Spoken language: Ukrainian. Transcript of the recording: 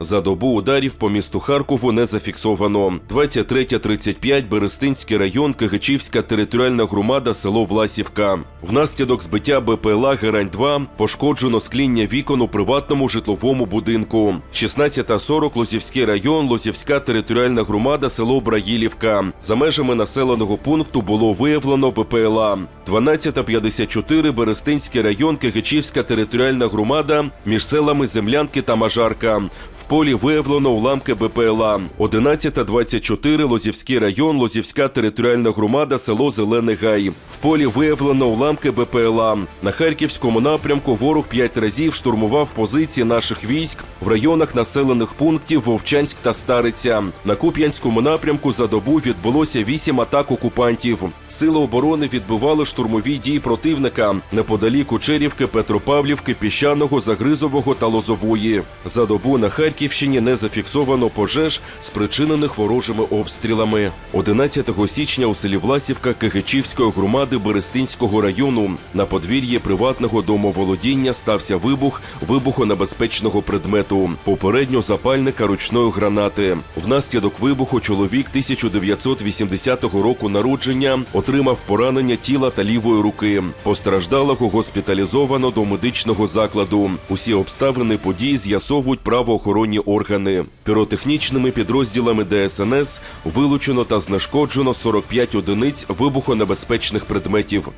За добу ударів по місту Харкову не зафіксовано. 23.35 Берестинський район, Кигичівська територіальна громада, село Власівка. Внаслідок збиття БПЛА Герань-2 пошкоджено скління вікон у приватному житловому будинку. 16.40 Лозівський район, Лозівська територіальна громада, село Браїлівка. За межами населеного пункту було виявлено БПЛА. 12.54 Берестинський район, Кигичівська територіальна громада між селами Землянки та Мажарка. В полі виявлено уламки БПЛА. 11.24 Лозівський район, Лозівська територіальна громада, село Зелений Гай. В полі виявлено уламки БПЛА. На харківському напрямку ворог п'ять разів штурмував позиції наших військ в районах населених пунктів Вовчанськ та Стариця. На Куп'янському напрямку за добу відбулося вісім атак окупантів. Сили оборони відбивали штурмові дії противника неподалік Учерівки, Петропавлівки, Піщаного, Загризового та Лозової. За добу на Харківщині не зафіксовано пожеж, спричинених ворожими обстрілами. 11 січня у селі Власівка Кигичівської громади Берестинського району на подвір'ї приватного домоволодіння стався вибух вибухонебезпечного предмету, попередньо запальника ручної гранати. Внаслідок вибуху чоловік 1980 року народження отримав поранення тіла та лівої руки. Постраждалого госпіталізовано до медичного закладу. Усі обставини події з'ясовують правоохоронні органи. Піротехнічними підрозділами ДСНС вилучено та знешкоджено 45 одиниць вибухонебезпечних предметів.